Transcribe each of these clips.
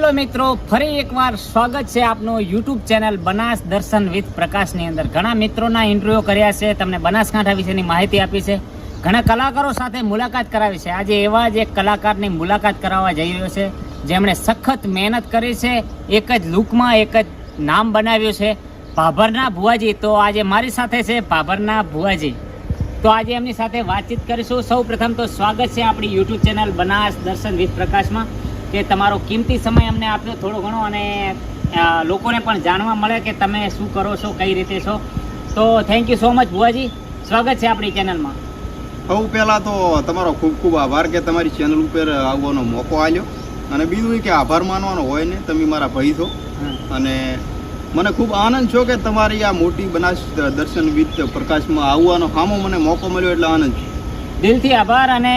Hello મિત્રો, ફરી એકવાર સ્વાગત છે આપનું યુટ્યુબ ચેનલ બનાસ દર્શન વિથ પ્રકાશની અંદર. ઘણા મિત્રોના ઇન્ટરવ્યૂ કર્યા છે, તમને બનાસકાંઠા વિશેની માહિતી આપી છે. ઘણા કલાકારો સાથે મુલાકાત કરાવી છે. આજે એવા જ એક કલાકારની મુલાકાત કરાવવા જઈ રહ્યો છે, જેમણે સખત મહેનત કરી છે, એક જ લુકમાં એક જ નામ બનાવ્યું છે. ભાભરના ભુવાજી, તો આજે મારી સાથે છે ભાભરના ભુવાજી. તો આજે એમની સાથે વાતચીત કરીશું. સૌ પ્રથમ તો સ્વાગત છે આપણી યુટ્યુબ ચેનલ બનાસ દર્શન વિથ પ્રકાશમાં. કે તમારો કિંમતી સમય અમને આપ્યો થોડો ઘણો અને લોકોને પણ જાણવા મળે કે તમે શું કરો છો કઈ રીતે છો. તો થેન્ક યુ સો મચ ભુવાજી. સ્વાગત છે આપણી ચેનલમાં સૌ પહેલાં તો તમારો ખૂબ ખૂબ આભાર કે તમારી ચેનલ ઉપર આવવાનો મોકો આવ્યો અને બીજું કે આભાર માનવાનો હોય ને તમે મારા ભાઈ છો. અને મને ખૂબ આનંદ છો કે તમારી આ મોટી બનાસ દર્શન વિથ પ્રકાશમાં આવવાનો સામો મને મોકો મળ્યો એટલે આનંદ છે દિલથી આભાર અને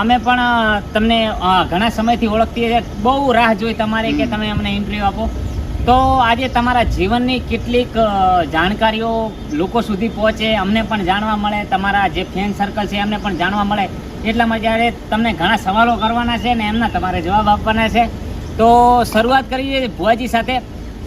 અમે પણ તમને ઘણા સમયથી ઓળખતી છે બહુ રાહ જોઈ તમારી કે તમે અમને ઇન્ટરવ્યૂ આપો. તો આજે તમારા જીવનની કેટલીક જાણકારીઓ લોકો સુધી પહોંચે અમને પણ જાણવા મળે. તમારા જે ફેન સર્કલ છે એમને પણ જાણવા મળે. એટલા માટે જ્યારે તમને ઘણા સવાલો કરવાના છે ને એમના તમારે જવાબ આપવાના છે. તો શરૂઆત કરીએ ભુવાજી સાથે.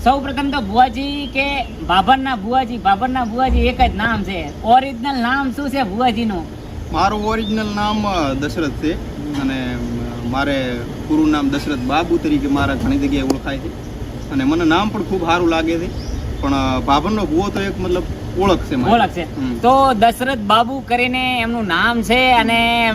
સૌ પ્રથમ તો ભુવાજી કે બાબરના ભુવાજી બાબરના ભુવાજી એક જ નામ છે. ઓરિજિનલ નામ શું છે ભુવાજીનું? મારું ઓરિજિનલ નામ દશરથ છે. અને મારે પૂરું નામ દશરથ બાબુ તરીકે મારા ઘણી જગ્યાએ ઓળખાય છે. અને મને નામ પણ ખૂબ સારું લાગે છે. પણ અ, ભાભરનો ભૂવો તો એક મતલબ ઓળખ છે ઓળખ છે. તો દશરથ બાબુ કરીને એમનું નામ છે અને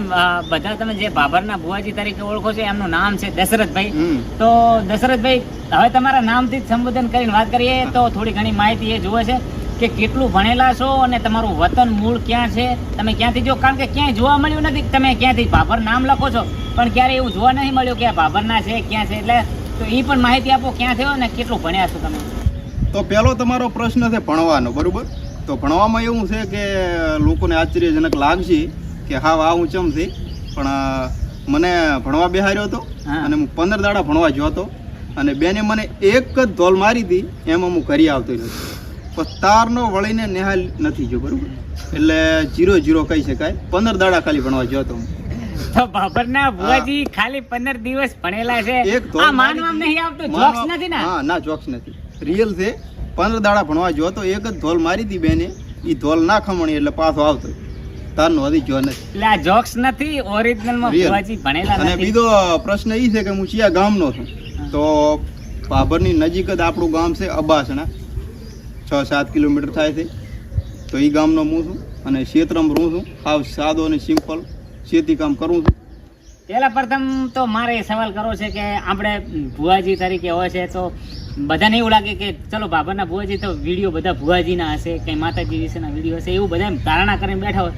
બધા તમે જે બાબરના ભુવાજી તરીકે ઓળખો છો એમનું નામ છે દશરથભાઈ. તો દશરથભાઈ હવે તમારા નામથી જ સંબોધન કરીને વાત કરીએ તો થોડી ઘણી માહિતી એ જુએ છે. કે કેટલું ભણેલા છો અને તમારું વતન મૂળ ક્યાં છે? તમે ક્યાંથી જો કારણ કે ક્યાંય જોવા મળ્યું નથી. તમે ક્યાંથી ભાભર નામ લખો છો? પણ ક્યારે એવું જોવા નહીં મળ્યું કે આ ભાભરના છે ક્યાં છે? એટલે તો એ પણ માહિતી આપો ક્યાં થયો ને કેટલું ભણ્યા છો તમે? તો પહેલો તમારો પ્રશ્ન છે ભણવાનો બરાબર? તો ભણવામાં એવું છે કે લોકોને આશ્ચર્યજનક લાગશે કે હા વાહ હું ચમ થઈ પણ મને ભણવા બેહાર્યો હતો. અને હું પંદર દાડા ભણવા ગયો હતો. અને બેને મને એક જ ધોલ મારી હતી એમાં હું કરી આવતો રહ્યો. પણ તારનો વળીને નિહાલ નથી જો બરોબર? એટલે જીરો જીરો કહી શકાય. પંદર દાડા ખાલી ભણવા ગયો હતો તો બાબરના ભુવાજી ખાલી પંદર દિવસ ભણેલા છે. ધોલ આ મારી હતી. નહીં આવતું જોક્સ નથી ને? હા ના જોક્સ નથી. રિયલ છે. પંદર દાડા ભણવા જો તો એક જ ધોલ મારી હતી બેને. ઈ ધોલ ના ખમણી એટલે પાછો આવતો તારનો હજી જો નથી. એટલે આ જોક્સ નથી ઓરિજિનલમાં ભુવાજી ભણેલા અને બીજો પ્રશ્ન એ છે કે હું ચિયા ગામનો છું. તો ભાભરની નજીક જ આપણું ગામ છે અબાસણા. છ સાત કિલોમીટર થાય છે. તો એ ગામનો હું છું અને ક્ષેત્રમાં રહું છું. હાવ સાદો અને સિમ્પલ ખેતી કામ કરું છું. પહેલાં પ્રથમ તો મારે સવાલ કરવો છે કે આપણે ભુવાજી તરીકે હોય છે તો બધાને એવું લાગે કે ચલો બાબાના ભુવાજી તો વીડિયો બધા ભુવાજીના હશે, કંઈ માતાજી વિશેના વીડિયો હશે, એવું બધા ધારણા કરીને બેઠા હોય.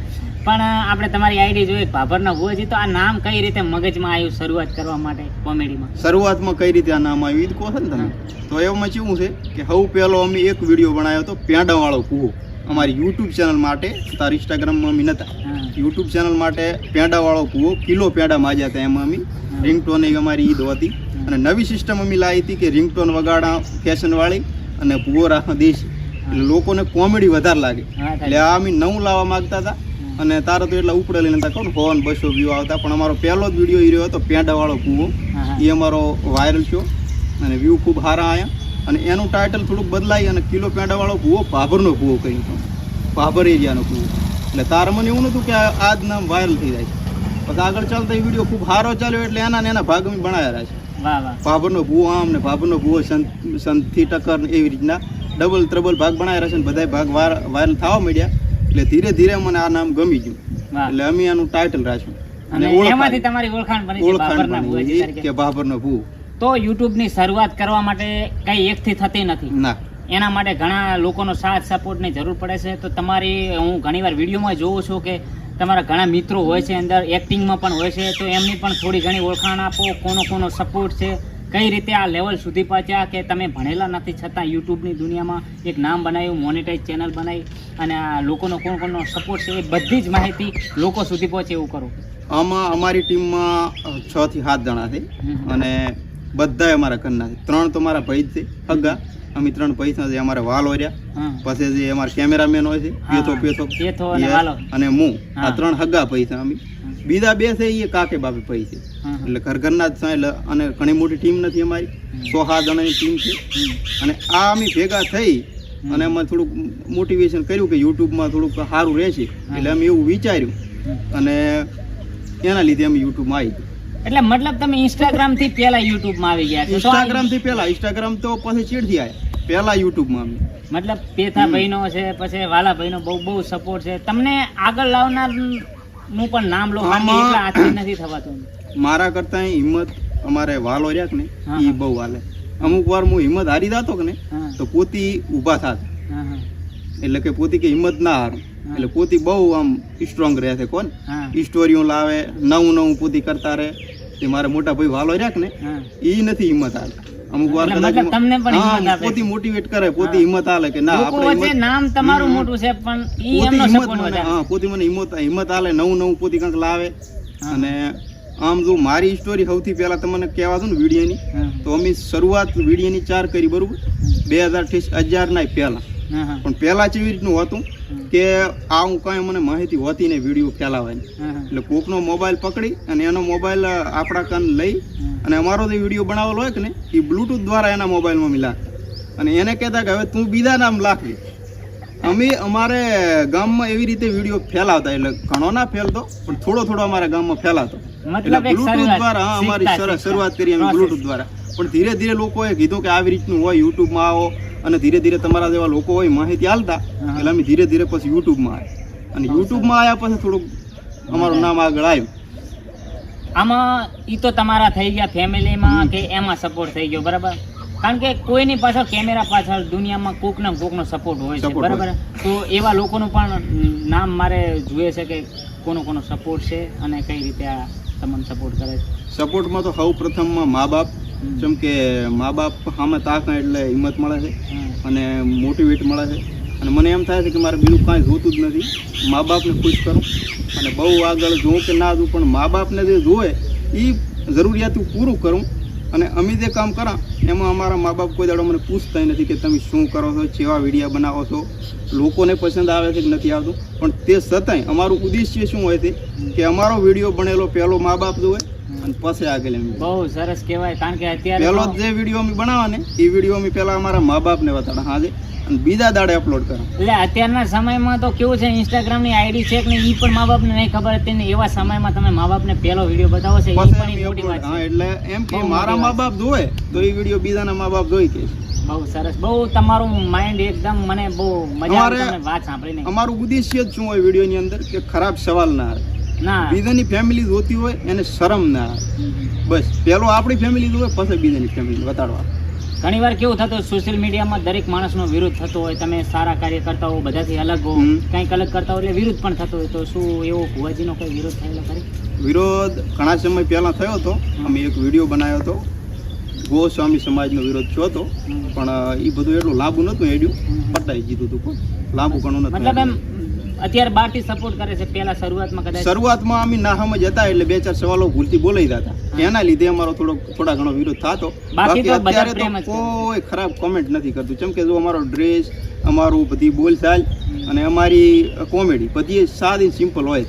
પણ આપણે તમારી આઈડી જોઈએ ભાભરના ભુવાજી તો આ નામ કઈ રીતે મગજમાં આવ્યું શરૂઆત કરવા માટે કોમેડીમાં? શરૂઆતમાં કઈ રીતે આ નામ આવ્યું જ કહો છો ને તમે? તો એમાં કેવું છે કે સૌ પહેલો અમે એક વીડિયો બનાવ્યો હતો પેંડાવાળો કૂવો. અમારી યુટ્યુબ ચેનલ માટે તારા ઇન્સ્ટાગ્રામમાં અમે નહોતા યુટ્યુબ ચેનલ માટે પેંડાવાળો કૂવો કિલો પેંડા માજ્યા હતા એમાં અમે. રિંગટોન એક અમારી ઈદ હતી. અને નવી સિસ્ટમ અમે લાવી હતી કે રિંગટોન વગાડા ફેશનવાળી અને ભૂવો રાખવા દેશી. એટલે લોકોને કોમેડી વધારે લાગે. એટલે આ અમે નવું લાવવા માગતા હતા. અને તારા તો એટલા ઉપડે લઈને હતા કોણ ફોન બસો વ્યૂ આવતા. પણ અમારો પહેલો જ વીડિયો એ રહ્યો હતો પેંડાવાળો કૂવો. એ અમારો વાયરલ થયો. અને વ્યૂ ખૂબ સારા આવ્યા અને એનું ટાઇટલ થોડુંક બદલાઈ અને કિલો પેંડાવાળો કૂવો ભાભરનો કૂવો કહી તો ભાભર એરિયાનો કૂવો. એટલે તારે મને એવું નહોતું કે આ જ નામ વાયરલ થઈ જાય પછી આગળ ચાલતા એ વીડિયો ખૂબ સારો ચાલ્યો એટલે એના ને એના ભાગ અમે બનાવ્યા છે. ભાભરનો ભૂવો આમ ને ભાભરનો ભૂવો સંત સંતથી ટક્કર એવી રીતના ડબલ ત્રબલ ભાગ બનાવ્યા છે ને બધાય ભાગ વાયરલ થવા માંડ્યા. એટલે ધીરે ધીરે મને આ નામ ગમી ગયું. એટલે અમે આનું ટાઇટલ રાખ્યું. અને એમાંથી તમારી ઓળખાણ બની ઓળખાણ બની કે ભૂવો તો YouTube ની શરૂઆત કરવા માટે કઈ એકથી થતી નથી. ના. એના માટે ઘણા લોકોનો સાથ સપોર્ટની જરૂર પડે છે. તો તમારી હું ઘણીવાર વિડીયોમાં જોઉં છું કે તમારા ઘણા મિત્રો હોય છે અંદર એક્ટિંગમાં પણ હોય છે. તો એમની પણ થોડી ઘણી ઓળખાણ આપો કોનો કોનો સપોર્ટ છે. કઈ રીતે આ લેવલ સુધી પહોંચ્યા કે તમે ભણેલા નથી છતાં યુટ્યુબની દુનિયામાં એક નામ બનાવ્યું મોનેટાઈઝ ચેનલ બનાવી અને આ લોકોનો કોણ કોણનો સપોર્ટ છે એ બધી જ માહિતી લોકો સુધી પહોંચે એવું કરો. આમાં અમારી ટીમમાં છ થી સાત જણા છે અને બધા અમારા ઘરના છે. ત્રણ તો મારા ભાઈ જ છે હગા. અમે ત્રણ પૈસા છે અમારે વાલ ઓર્યા. પછી જે અમારા કેમેરામેન હોય છે. પેથો પેથો અને હું. આ ત્રણ હગા પૈસા અમે. બીજા બે છે એ કાકે બાપે પૈ છે. એટલે ઘર ઘરના જ એટલે અને ઘણી મોટી ટીમ નથી અમારી. સો સાત જણાની ટીમ છે. અને આ અમે ભેગા થઈ અને એમાં થોડુંક મોટિવેશન કર્યું કે યુટ્યુબમાં થોડુંક સારું રહેશે. એટલે અમે એવું વિચાર્યું. અને એના લીધે અમે યુટ્યુબમાં આવી ગયા. એટલે મતલબ તમે ઇન્સ્ટાગ્રામથી પહેલા યુટ્યુબમાં આવી ગયા ઇન્સ્ટાગ્રામથી પહેલા. ઇન્સ્ટાગ્રામ તો પછી ચીડથી આવ્યા પહેલા યુટ્યુબમાં અમે. મતલબ પેથા ભાઈનો છે પછી વાલા ભાઈનો બહુ બહુ સપોર્ટ છે. તમને આગળ લાવનાર નું પણ નામ લો નથી થવાતું મારા કરતા હિંમત અમારે વાલો રહ્યા કે ને એ બહુ વાલે. અમુક વાર હું હિંમત હારી જાતો કે ને તો પોતી ઊભા થાત. એટલે કે પોતી કે હિંમત ના હારું. એટલે પોતી બહુ આમ સ્ટ્રોંગ રહે છે કોણ? સ્ટોરીઓ લાવે નવું નવું પોતી કરતા રહે. તે મારા મોટા ભાઈ વાલો રહ્યા કે ને એ નથી હિંમત હાલે અમુક વાર કદાચ તમને પણ હિંમત આપે. પોતી મોટિવેટ કરે પોતી હિંમત આલે કે ના આપણે હિંમત નામ તમારું મોટું છે પણ ઈ એમનો સપોર્ટ મને- વધારે. હા પોતી મને હિંમત હિંમત હાલે નવું નવું પોતી કંઈક લાવે. અને આમ જો મારી સ્ટોરી સૌથી પહેલા તમને કહેવા દઉં ને વિડીયોની તો અમે શરૂઆત વિડીયોની ચાર કરી બરોબર? બે હજારથી હજાર ના પહેલા. પણ પહેલા જેવી રીતનું હતું. કે આવું કાંઈ મને માહિતી હોતી ને વીડિયો ફેલાવાની. એટલે કોકનો મોબાઈલ પકડી અને એનો મોબાઈલ આપણા કાન લઈ અને અમારો જે વીડિયો બનાવેલો હોય કે ને એ બ્લૂટૂથ દ્વારા એના મોબાઈલમાં મિલા અને એને કહેતા કે હવે તું બીજા નામ લાખ. અમે અમારે ગામમાં એવી રીતે વીડિયો ફેલાવતા એટલે ઘણો ના ફેલતો પણ થોડો થોડો અમારા ગામમાં ફેલાતો. એટલે બ્લુટુથ દ્વારા અમારી શરૂઆત કરી અમે બ્લૂટૂથ દ્વારા. પણ ધીરે ધીરે લોકોએ કીધું કે આવી રીતનું હોય યુટ્યુબમાં આવો. અને ધીરે ધીરે તમારા જેવા લોકો હોય માહિતી આલતા. એટલે અમે ધીરે ધીરે પછી યુટ્યુબમાં આવ્યા. અને યુટ્યુબમાં આવ્યા પછી થોડુંક અમારું નામ આગળ આવ્યું. આમાં એ તો તમારા થઈ ગયા ફેમિલીમાં કે એમાં સપોર્ટ થઈ ગયો બરાબર? કારણ કે કોઈની પાછળ કેમેરા પાછળ દુનિયામાં કોક ને કોકનો સપોર્ટ હોય છે બરાબર? તો એવા લોકોનું પણ નામ મારે જોઈએ છે કે કોનો કોનો સપોર્ટ છે અને કઈ રીતે આ તમને સપોર્ટ કરે છે? સપોર્ટમાં તો સૌ પ્રથમમાં મા બાપ. જેમ કે મા બાપ સામે તાક એટલે હિંમત મળે છે અને મોટિવેટ મળે છે. અને મને એમ થાય છે કે મારે બીજું કાંઈ જોતું જ નથી. મા બાપને ખુશ કરું. અને બહુ આગળ જોઉં કે ના જોઉં, પણ મા બાપને જે જોવે એ જરૂરિયાતું પૂરું કરું. અને અમે જે કામ કરા, એમાં અમારા મા બાપ કોઈ દાડો મને પૂછતા નથી કે તમે શું કરો છો, કેવા વિડીયા બનાવો છો. લોકોને પસંદ આવે છે કે નથી આવતું. પણ તે છતાંય અમારું ઉદ્દેશ્ય શું હોય છે કે અમારો વીડિયો બનેલો પહેલો મા બાપ જોવે અને પછી આગળ એમ. બહુ સરસ કહેવાય કારણ કે અત્યારે પહેલો જે વીડિયો અમે બનાવવા ને એ વીડિયો અમે પહેલા અમારા મા બાપને બતાડા હાજે. અને બીજા દાડે અપલોડ કરો એટલે અત્યારના સમયમાં તો કેવું છે ઇન્સ્ટાગ્રામની આઈડી છે કે નહીં પણ મા બાપને નહીં ખબર હતી ને એવા સમયમાં તમે મા બાપને પહેલો વીડિયો બતાવો છો ઈ પણ મોટી વાત હા એટલે એમ કે મારા મા બાપ જોવે તો એ વીડિયો બીજાના મા બાપ જોઈ કે બહુ સરસ બહુ તમારું માઇન્ડ એકદમ મને બહુ મજા આવે વાત સાંભળીને. અમારું ઉદ્દેશ્ય જ શું હોય વિડીયોની અંદર કે ખરાબ સવાલ ના આવે. ના બીજાની ફેમિલી જોતી હોય એને શરમ ના બસ પેલો આપણી ફેમિલી જોવે પછી બીજાની ફેમિલી બતાડવા. ઘણી વાર કેવું થતું સોશિયલ મીડિયામાં દરેક માણસનો વિરોધ થતો હોય તમે સારા કાર્ય કરતા હો બધાથી અલગ હો કંઈક અલગ કરતા હો એટલે વિરોધ પણ થતો હોય તો શું એવો ભુવાજીનો કોઈ વિરોધ થયેલો ખરી? વિરોધ ઘણા સમય પહેલાં થયો હતો. અમે એક વીડિયો બનાવ્યો હતો. ગોસ્વામી સમાજનો વિરોધ થયો હતો. પણ એ બધું એટલું લાંબુ નહોતું એડ્યું. પટાઈ દીધું હતું પણ લાંબુ ઘણું મતલબ એમ અત્યારે સપોર્ટ કરે છે પેલા શરૂઆતમાં કદાચ. શરૂઆતમાં અમે ના હતા એટલે બે ચાર સવાલો ભૂલથી બોલાઈ એના લીધે અમારો થોડો થોડા ઘણો વિરોધ થતો. બાકી અત્યારે તો કોઈ ખરાબ કોમેન્ટ નથી કરતું. જેમ કે જો અમારો ડ્રેસ અમારું બધી બોલચાલ અને અમારી કોમેડી બધી સાદી સિમ્પલ હોય.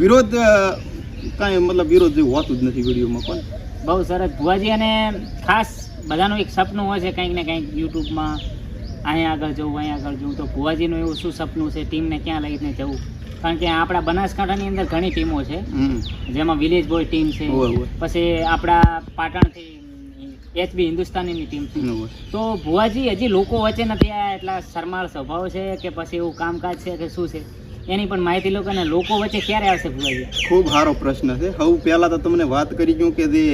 વિરોધ કાંઈ મતલબ વિરોધ જેવું હોતું જ નથી વિડીયોમાં પણ બહુ સરસ. ભુવાજી અને ખાસ બધાનું એક સપનું હોય છે કંઈક ને કંઈક યુટ્યુબમાં અહીંયા આગળ જવું અહીંયા આગળ જવું. તો ભુવાજીનું એવું શું સપનું છે? ટીમને ક્યાં લઈને જવું? કારણ કે આપણા બનાસકાંઠાની અંદર ઘણી ટીમો છે. જેમાં વિલેજ બોય ટીમ છે. પછી આપણા પાટણથી એચબી હિન્દુસ્તાનીની ટીમ છે. તો ભુવાજી હજી લોકો વચ્ચે નથી આવ્યા એટલા શરમાળ સ્વભાવ છે કે પછી એવું કામકાજ છે કે શું છે? એની પણ માહિતી લો અને લોકો વચ્ચે ક્યારે આવશે ભુવાજી? ખૂબ સારો પ્રશ્ન છે. હવે પહેલા તો તમને વાત કરી ગયું કે જે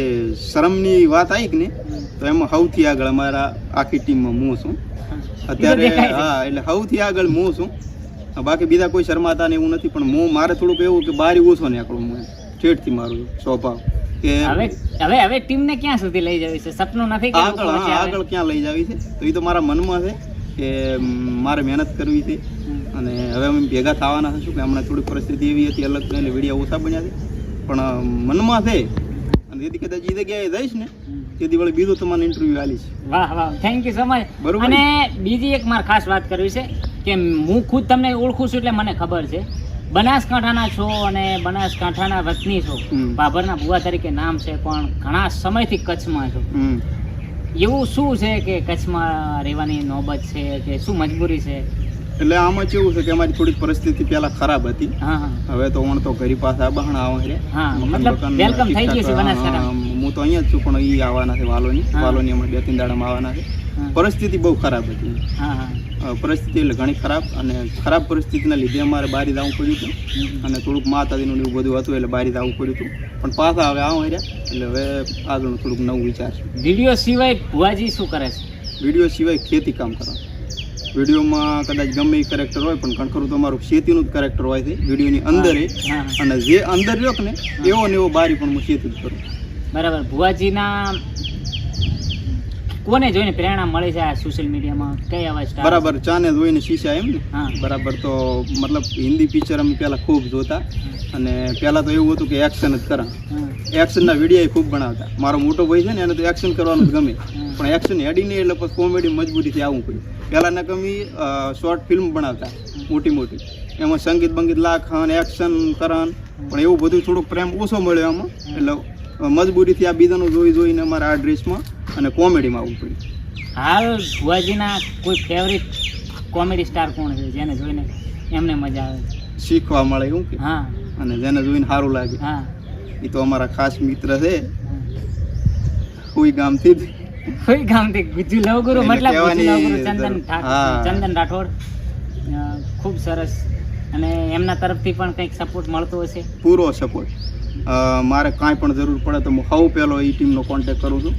શરમની વાત આવી કે ને તો એમાં સૌથી આગળ અમારા આખી ટીમમાં હું છું. અત્યારે હા એટલે સૌથી આગળ હું છું. બાકી બીજા કોઈ શરમાતા ને એવું નથી પણ હું મારે થોડુંક એવું કે બારી ઓછો નીકળું હું ઠેઠથી મારું સ્વભાવ. કે હવે હવે હવે ટીમને ક્યાં સુધી લઈ જવી છે? સપનું નથી આગળ? આગળ ક્યાં લઈ જવી છે? તો એ તો મારા મનમાં છે કે મારે મહેનત કરવી છે. અને હવે અમે ભેગા થવાના છું કે હમણાં થોડીક પરિસ્થિતિ એવી હતી અલગ એટલે વીડિયો ઓછા બન્યા છે. પણ મનમાં છે. અને એથી કદાચ એ જગ્યાએ જઈશ ને હમ. તેથી વળી બીજું તમારે ઇન્ટરવ્યૂ આલીશ વાહ વાહ. થેન્ક યુ સો મચ બરોબર. અને બીજી એક મારે ખાસ વાત કરવી છે કે હું ખુદ તમને ઓળખું છું એટલે મને ખબર છે. બનાસકાંઠાના છો અને બનાસકાંઠાના વતની છો. હમ. ભુવા તરીકે નામ છે પણ ઘણા સમયથી કચ્છમાં છો. એવું શું છે કે કચ્છમાં રહેવાની નોબત છે કે શું મજબૂરી છે? એટલે આમાં કેવું છે કે અમારી થોડીક પરિસ્થિતિ પહેલા ખરાબ હતી. હવે તો હું તો ઘરી પાસે આ બહાણા આવે છે. હા, મતલબ બકાન થઈ ગયું છે બનાસકાંઠા. હા, તો અહીંયા જ છું પણ ઈ આવવાના છે વાલોની. વાલોની હમણાં બે ત્રણ દાડામાં આવવાના છે. પરિસ્થિતિ બહુ ખરાબ હતી. હા હા. પરિસ્થિતિ એટલે ઘણી ખરાબ અને ખરાબ પરિસ્થિતિના લીધે અમારે બારી જવું પડ્યું હતું. અને થોડુંક માતાજીનું એવું બધું હતું એટલે બારી જવું પડ્યું હતું. પણ પાછા હવે આવું રહ્યા એટલે હવે આગળનું થોડુંક નવું વિચાર છે. વીડિયો સિવાય ભુવાજી શું કરે છે? વીડિયો સિવાય ખેતી કામ કરવાનું વિડીયોમાં કદાચ ગમે એ કેરેક્ટર હોય પણ ખરેખર તો અમારું ખેતીનું જ કેરેક્ટર હોય છે. વિડીયોની અંદર એ. અને જે અંદર રહ્યો ને એવો ને એવો બારી પણ હું ખેતી જ કરું. બરાબર. ભુવાજીના કોને જોઈને પ્રેરણા મળે છે આ સોશિયલ મીડિયામાં કઈ આવા સ્ટાર બરાબર ચાને જોઈને શીશા એમ ને? હા. બરાબર તો મતલબ હિન્દી પિક્ચર અમે પહેલાં ખૂબ જોતા અને પહેલાં તો એવું હતું કે એક્શન જ કરા. એક્શનના વીડિયો ખૂબ બનાવતા. મારો મોટો ભાઈ છે ને એને તો એક્શન કરવાનું જ ગમે. પણ એક્શન હેડી નહીં એટલે પછી કોમેડી મજબૂરીથી આવવું પડ્યું. પહેલાંના ગમી શોર્ટ ફિલ્મ બનાવતા મોટી મોટી. એમાં સંગીત બંગીત લાખન એક્શન કરન પણ એવું બધું થોડુંક પ્રેમ ઓછો મળ્યો આમાં. એટલે મજબૂરીથી આ બીજાનું જોઈ જોઈને અમારે આ ડ્રેસમાં અને કોમેડીમાં આવવું પડ્યું. હાલ ભુવાજીના કોઈ ફેવરિટ કોમેડી સ્ટાર કોણ છે? જેને જોઈને એમને મજા આવે. શીખવા મળે એવું કે? હા. અને જેને જોઈને સારું લાગે. હા. એ તો અમારા ખાસ મિત્ર છે. કોઈ ગામથી જ. કોઈ ગામથી ગુજુ લવગુરુ મતલબ ચંદન ચંદન રાઠોડ. ખૂબ સરસ. અને એમના તરફથી પણ કંઈક સપોર્ટ મળતો હશે. પૂરો સપોર્ટ મારે કાંઈ પણ જરૂર પડે તો હું સૌ પહેલો એ ટીમનો કોન્ટેક કરું છું.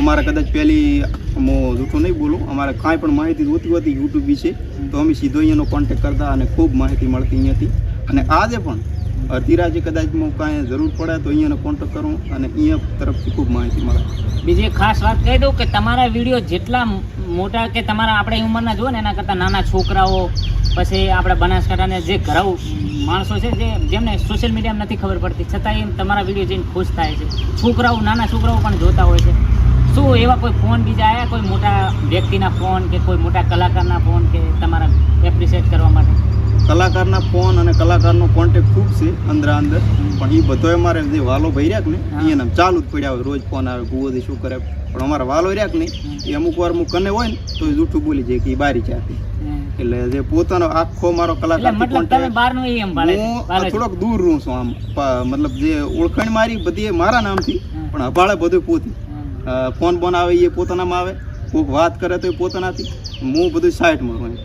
અમારે કદાચ પહેલી હું જૂઠું નહીં બોલું, અમારે કાંઈ પણ માહિતી જોતી હોતી યુટ્યુબ વિશે તો અમે સીધો અહીંયાનો કોન્ટેક કરતા અને ખૂબ માહિતી મળતી અહીંયાથી. અને આજે પણ અડધી રાતે કદાચ કાંઈ જરૂર પડે તો અહીંયાનો કોન્ટેક કરું અને અહીંયા તરફથી ખૂબ માહિતી મળે. બીજી એક ખાસ વાત કહી દઉં કે તમારા વીડિયો જેટલા મોટા કે તમારા આપણે ઉંમરના જુઓ ને એના કરતાં નાના છોકરાઓ, પછી આપણા બનાસકાંઠાને જે ઘરાઉ માણસો છે જે, જેમને સોશિયલ મીડિયામાં નથી ખબર પડતી છતાં એમ તમારા વીડિયો જઈને ખુશ થાય છે. છોકરાઓ, નાના છોકરાઓ પણ જોતા હોય છે. શું એવા કોઈ ફોન બીજા આવ્યા કોઈ મોટા વ્યક્તિના ફોન કે કોઈ મોટા કલાકારના ફોન કે તમારા એપ્રિશિએટ કલાકારના ફોન અને કલાકારનો કોન્ટેક્ટ ખૂબ છે અંદર અંદર. પણ એ બધો અમારે જે વાલો ભાઈ રહ્યા ને. એને ચાલુ જ પડ્યા હોય. રોજ ફોન આવે ગુવોથી શું કરે. પણ અમારા વાલો રહ્યા કે નહીં એ અમુક વાર અમુક કને હોય ને તો એ જૂઠું બોલી જાય કે એ બારી ચાતી એટલે જે પોતાનો આખો મારો કલાકાર મતલબ તમે બહારનું એમ પાડે હું થોડોક દૂર રહું છું આમ. મતલબ જે ઓળખાણ મારી બધી એ મારા નામથી. પણ અભાળે બધું પોતી. ફોન બોન આવે એ પોતાનામાં આવે. કોઈક વાત કરે તો એ પોતાનાથી. હું બધું સાઈડમાં હોય.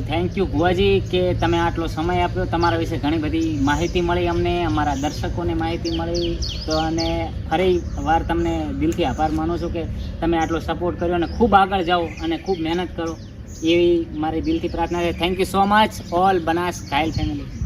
થેન્ક યુ ભુવાજી કે તમે આટલો સમય આપ્યો. તમારા વિશે ઘણી બધી માહિતી મળી અમને, અમારા દર્શકોને માહિતી મળી. તો અને ફરી વાર તમને દિલથી આભાર માનું છું કે તમે આટલો સપોર્ટ કર્યો અને ખૂબ આગળ જાઓ અને ખૂબ મહેનત કરો. એવી મારી દિલથી પ્રાર્થના છે. Thank you so much all Banas Ghayal family